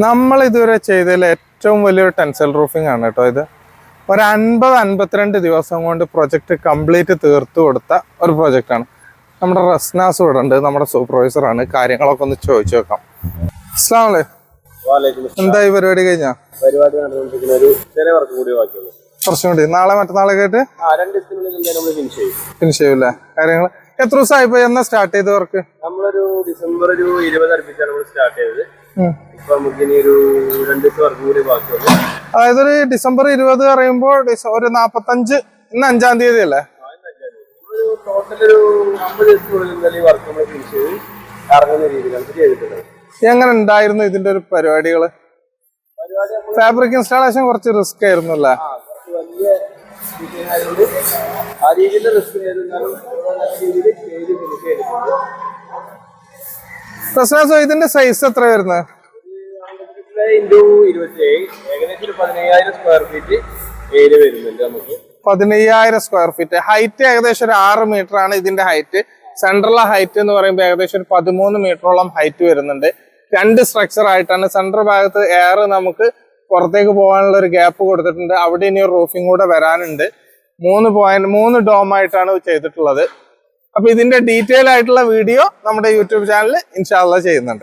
നമ്മൾ ഇതുവരെ ചെയ്തതിൽ ഏറ്റവും വലിയൊരു ടെൻസൽ റൂഫിംഗ് ആണ് കേട്ടോ ഇത്. ഒരു അൻപത് അൻപത്തിരണ്ട് ദിവസം കൊണ്ട് പ്രൊജക്ട് കംപ്ലീറ്റ് തീർത്തു കൊടുത്ത ഒരു പ്രൊജക്റ്റാണ് ആണ്. നമ്മുടെ റസ്നാസ് ഇവിടെ ഉണ്ട് നമ്മുടെ സൂപ്പർവൈസർ ആണ്. കാര്യങ്ങളൊക്കെ ഒന്ന് ചോദിച്ചു വെക്കാം വാലേക്കും എന്തായി പരിപാടി കഴിഞ്ഞാ? പരിപാടി കുറച്ചും കൂടി. നാളെ മറ്റന്നാളെ കേട്ട് ഫിനിഷ് ചെയ്യും. ഫിനിഷ് ചെയ്യൂലേ കാര്യങ്ങൾ എത്ര ദിവസമായി ഇപ്പൊ എന്നാ സ്റ്റാർട്ട് ചെയ്ത വർക്ക് നമ്മളൊരു ഡിസംബർ ഒരു ഇരുപത് അടുപ്പിച്ചാണ് നമ്മൾ സ്റ്റാർട്ട് ചെയ്തത്. ഇപ്പൊ നമുക്ക് ഇനി ഒരു രണ്ട് ദിവസം വർക്ക് കൂടി ബാക്കിയുള്ളൂ. അതായത് ഒരു ഡിസംബർ ഇരുപത് പറയുമ്പോൾ ഒരു നാപ്പത്തഞ്ച് ഇന്ന് അഞ്ചാം തീയതി. അല്ലേ ഒരു ടോട്ടൽ ഒരു അമ്പത് ദിവസത്തിനുള്ളിൽ എന്തായാലും ഈ വർക്ക് നമ്മൾ ഫിനിഷ് ചെയ്ത് ഇറങ്ങുന്ന രീതിയിലാണ് ചെയ്തിട്ടുള്ളത്. എങ്ങനെ ഉണ്ടായിരുന്നു ഇതിന്റെ ഒരു പരിപാടികൾ? ഫാബ്രിക് ഇൻസ്റ്റാളേഷൻ കുറച്ച് റിസ്ക് ആയിരുന്നു അല്ലേ? ആയതുകൊണ്ട് ആ രീതിയിൽ റിസ്ക് നല്ല രീതിയിൽ ചെയ്ത് ഫിനിഷ് ചെയ്തിട്ടുണ്ട് പ്രശ്നം ഇതിന്റെ സൈസ് എത്ര വരുന്നത് ഇന്റു ഇരുപത്തിയേഴ് ഏകദേശം ഒരു പതിനയ്യായിരം സ്ക്വയർ ഫീറ്റ് ഏരിയ വരുന്നുണ്ട് നമുക്ക്. പതിനയ്യായിരം സ്ക്വയർ ഫീറ്റ് ഹൈറ്റ് ഏകദേശം ഒരു ആറ് മീറ്റർ ആണ് ഇതിന്റെ ഹൈറ്റ് സെൻട്രലിലെ ഹൈറ്റ് എന്ന് പറയുമ്പോൾ ഏകദേശം ഒരു പതിമൂന്ന് മീറ്ററോളം ഹൈറ്റ് വരുന്നുണ്ട്. രണ്ട് സ്ട്രക്ചർ ആയിട്ടാണ്. സെൻട്രൽ ഭാഗത്ത് എയർ നമുക്ക് പുറത്തേക്ക് പോകാനുള്ള ഒരു ഗ്യാപ്പ് കൊടുത്തിട്ടുണ്ട്. അവിടെ ഇനി ഒരു റൂഫിംഗ് കൂടെ വരാനുണ്ട്. മൂന്ന് പോയിന്റ് മൂന്ന് ഡോം ആയിട്ടാണ് ചെയ്തിട്ടുള്ളത്. അപ്പൊ ഇതിന്റെ ഡീറ്റെയിൽ ആയിട്ടുള്ള വീഡിയോ നമ്മുടെ യൂട്യൂബ് ചാനലിൽ ഇൻഷാല്ല ചെയ്യുന്നുണ്ട്.